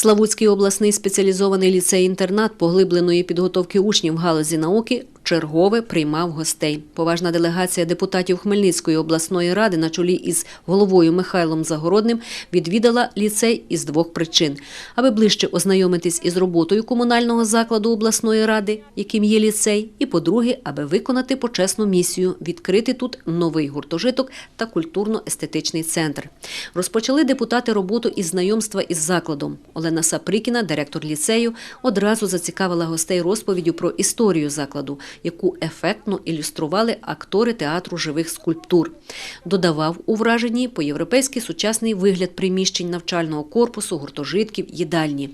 Славутський обласний спеціалізований ліцей-інтернат поглибленої підготовки учнів галузі науки чергове приймав гостей. Поважна делегація депутатів Хмельницької обласної ради на чолі із головою Михайлом Загородним відвідала ліцей із двох причин: аби ближче ознайомитись із роботою комунального закладу обласної ради, яким є ліцей, і по-друге, аби виконати почесну місію відкрити тут новий гуртожиток та культурно-естетичний центр. Розпочали депутати роботу із знайомства із закладом. Олена Саприкіна, директор ліцею, одразу зацікавила гостей розповіддю про історію закладу, яку ефектно ілюстрували актори театру живих скульптур. Додавав у враженні по-європейськи сучасний вигляд приміщень навчального корпусу, гуртожитків, їдальні.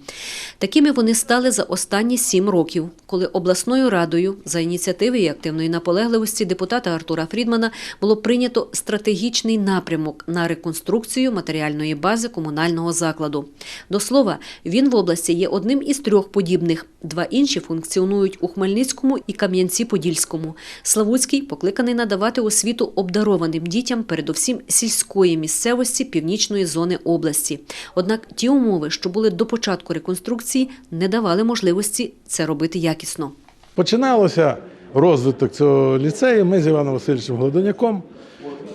Такими вони стали за останні сім років, коли обласною радою за ініціативи і активної наполегливості депутата Артура Фрідмана було прийнято стратегічний напрямок на реконструкцію матеріальної бази комунального закладу. До слова, він в області є одним із трьох подібних. Два інші функціонують у Хмельницькому і Кам'янці-Подільському. Славутський покликаний надавати освіту обдарованим дітям, передовсім сільської місцевості північної зони області. Однак ті умови, що були до початку реконструкції, не давали можливості це робити якісно. Починалося розвиток цього ліцею. Ми з Іваном Васильовичем Голодоняком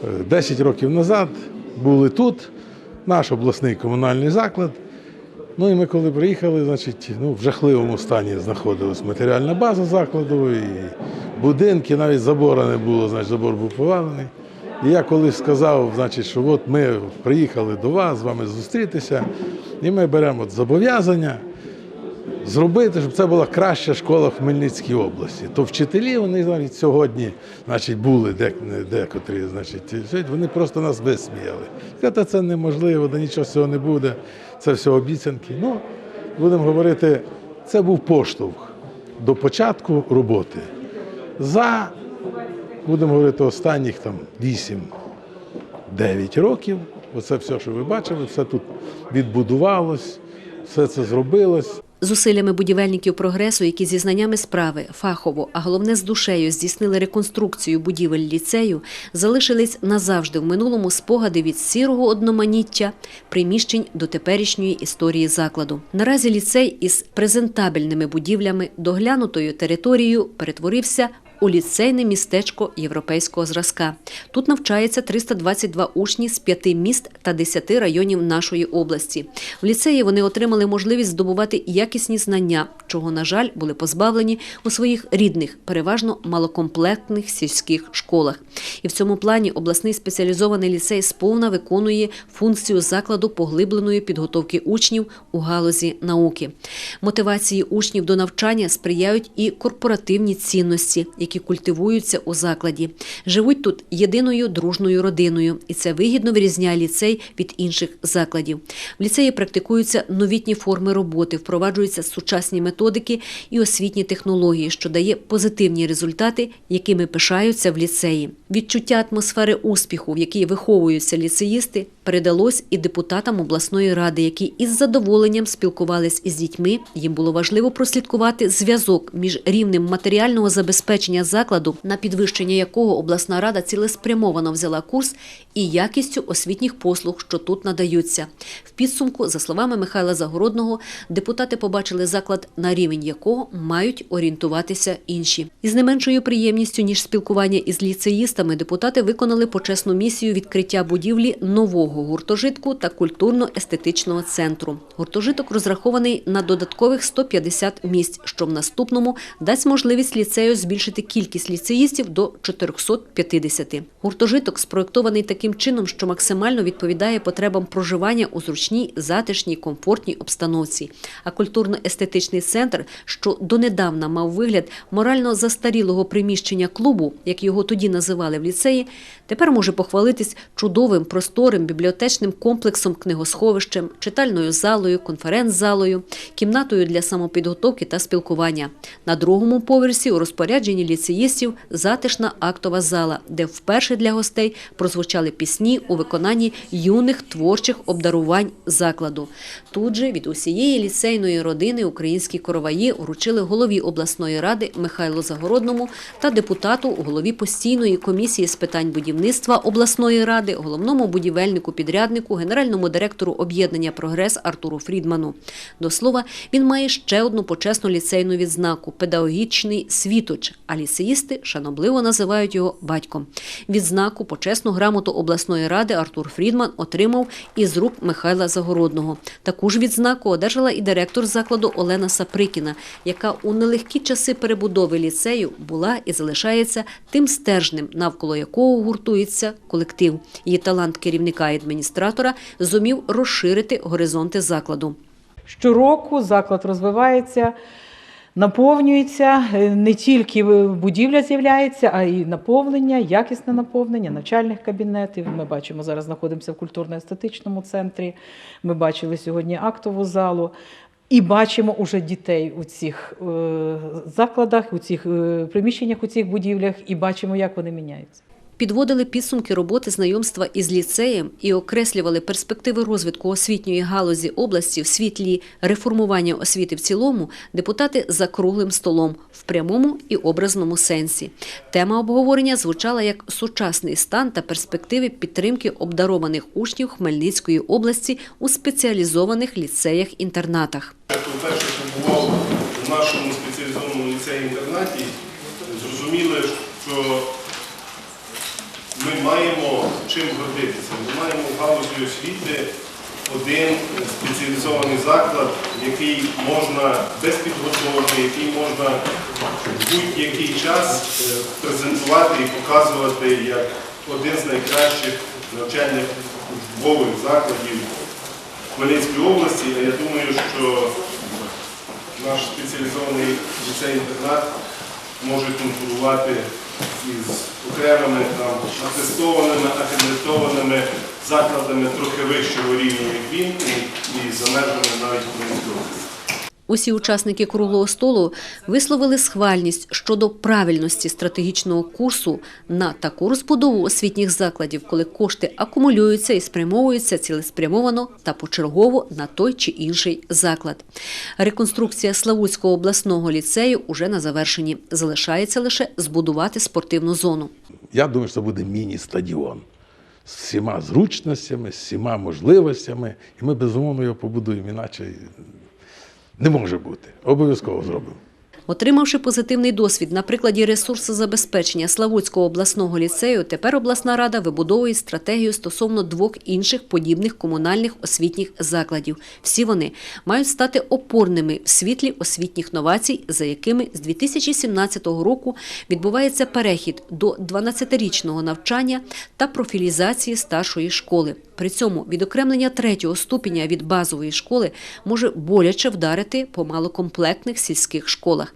е, 10 років назад були тут, наш обласний комунальний заклад. Ну і ми коли приїхали, значить, ну, в жахливому стані знаходилась матеріальна база закладу, і будинки, навіть забора не було, значить, забор був повалений. І я колись сказав, значить, що от ми приїхали до вас, з вами зустрітися, і ми беремо зобов'язання зробити, щоб це була краща школа в Хмельницькій області. То вчителі, вони навіть сьогодні значить, були де, декотрі, значить, вони просто нас висміяли. Сказати, це неможливо, да нічого цього не буде, це все обіцянки. Ну, будемо говорити, це був поштовх до початку роботи. За, будемо говорити, останніх там 8-9 років. Оце все, що ви бачили, все тут відбудувалось, все це зробилось. Зусиллями будівельників прогресу, які зі знаннями справи фахово, а головне з душею здійснили реконструкцію будівель ліцею, залишились назавжди в минулому спогади від сірого одноманіття приміщень до теперішньої історії закладу. Наразі ліцей із презентабельними будівлями, доглянутою територією перетворився у ліцейне містечко європейського зразка. Тут навчається 322 учні з п'яти міст та 10 районів нашої області. В ліцеї вони отримали можливість здобувати якісні знання, чого, на жаль, були позбавлені у своїх рідних, переважно малокомплектних сільських школах. І в цьому плані обласний спеціалізований ліцей сповна виконує функцію закладу поглибленої підготовки учнів у галузі науки. Мотивації учнів до навчання сприяють і корпоративні цінності, які культивуються у закладі. Живуть тут єдиною дружною родиною, і це вигідно вирізняє ліцей від інших закладів. В ліцеї практикуються новітні форми роботи, впроваджуються сучасні методики і освітні технології, що дає позитивні результати, якими пишаються в ліцеї. Відчуття атмосфери успіху, в якій виховуються ліцеїсти, передалось і депутатам обласної ради, які із задоволенням спілкувались із дітьми. Їм було важливо прослідкувати зв'язок між рівнем матеріального забезпечення закладу, на підвищення якого обласна рада цілеспрямовано взяла курс, і якістю освітніх послуг, що тут надаються. В підсумку, за словами Михайла Загородного, депутати побачили заклад, на рівень якого мають орієнтуватися інші. Із не меншою приємністю ніж спілкування із ліцеїстами, депутати виконали почесну місію відкриття будівлі нового гуртожитку та культурно-естетичного центру. Гуртожиток розрахований на додаткових 150 місць, що в наступному дасть можливість ліцею збільшити кількість ліцеїстів до 450. Гуртожиток спроєктований таким чином, що максимально відповідає потребам проживання у зручній, затишній, комфортній обстановці. А культурно-естетичний центр, що донедавна мав вигляд морально застарілого приміщення клубу, як його тоді називали в ліцеї, тепер може похвалитись чудовим просторим бібліотечним комплексом, книгосховищем, читальною залою, конференц-залою, кімнатою для самопідготовки та спілкування. На другому поверсі у розпорядженні ліцеїстів затишна актова зала, де вперше для гостей прозвучали пісні у виконанні юних творчих обдарувань закладу. Тут же від усієї ліцейної родини українські короваї вручили голові обласної ради Михайлу Загородному та депутату, голові постійної комісії з питань будівництва обласної ради, головному будівельнику-підряднику, генеральному директору об'єднання Прогрес Артуру Фрідману. До слова, він має ще одну почесну ліцейну відзнаку педагогічний світоч, а ліцеїсти шанобливо називають його батьком. Відзнаку почесну грамоту обласної ради Артур Фрідман отримав із рук Михайла Загородного. Таку ж відзнаку одержала і директор закладу Олена Саприкіна, яка у нелегкі часи перебудови ліцею була і залишається тим стержнем, навколо якого гуртується колектив. Її талант керівника і адміністратора зумів розширити горизонти закладу. Щороку заклад розвивається, наповнюється. Е, Не тільки будівля з'являється, а й наповнення, якісне наповнення навчальних кабінетів. Ми бачимо, зараз знаходимося в культурно-естетичному центрі. Ми бачили сьогодні актову залу. І бачимо уже дітей у цих е, закладах, у цих е, приміщеннях, у цих будівлях, і бачимо, як вони міняються. Підводили підсумки роботи знайомства із ліцеєм і окреслювали перспективи розвитку освітньої галузі області в світлі реформування освіти в цілому депутати за круглим столом в прямому і образному сенсі. Тема обговорення звучала як сучасний стан та перспективи підтримки обдарованих учнів Хмельницької області у спеціалізованих ліцеях-інтернатах. В галузі освіти один спеціалізований заклад, який можна безпідготовлений, який можна в будь-який час е, презентувати і показувати як один з найкращих навчальних учбових закладів Хмельницької області. А я думаю, що наш спеціалізований ліцей-інтернат може конкурувати із окремими там атестованими, акредитованими закладами трохи вищого рівня, як він, і, і за межами навіть області. Усі учасники круглого столу висловили схвальність щодо правильності стратегічного курсу на таку розбудову освітніх закладів, коли кошти акумулюються і спрямовуються цілеспрямовано та почергово на той чи інший заклад. Реконструкція Славутського обласного ліцею уже на завершенні. Залишається лише збудувати спортивну зону. Я думаю, що це буде міні-стадіон з всіма зручностями, з всіма можливостями. І ми безумовно його побудуємо, іначе не може бути. Обов'язково зробимо. Отримавши позитивний досвід на прикладі ресурсозабезпечення Славутського обласного ліцею, тепер обласна рада вибудовує стратегію стосовно двох інших подібних комунальних освітніх закладів. Всі вони мають стати опорними в світлі освітніх новацій, за якими з 2017 року відбувається перехід до 12-річного навчання та профілізації старшої школи. При цьому відокремлення третього ступеня від базової школи може боляче вдарити по малокомплектних сільських школах.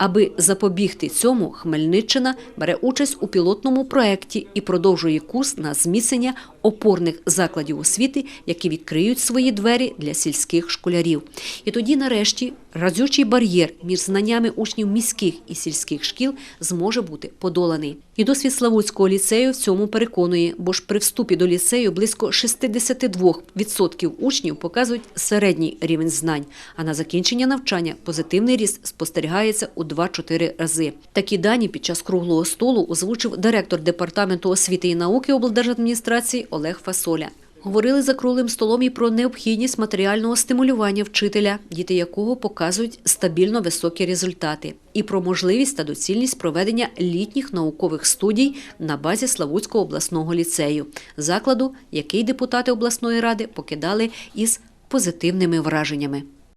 Аби запобігти цьому, Хмельниччина бере участь у пілотному проєкті і продовжує курс на зміцнення опорних закладів освіти, які відкриють свої двері для сільських школярів. І тоді, нарешті, разючий бар'єр між знаннями учнів міських і сільських шкіл зможе бути подоланий. І досвід Славутського ліцею в цьому переконує, бо ж при вступі до ліцею близько 62% учнів показують середній рівень знань, а на закінчення навчання позитивний ріст спостерігається у 2-4 рази. Такі дані під час круглого столу озвучив директор департаменту освіти і науки облдержадміністрації Олег Фасоля. Говорили за круглим столом і про необхідність матеріального стимулювання вчителя, діти якого показують стабільно високі результати, і про можливість та доцільність проведення літніх наукових студій на базі Славутського обласного ліцею, закладу, який депутати обласної ради покидали із позитивними враженнями.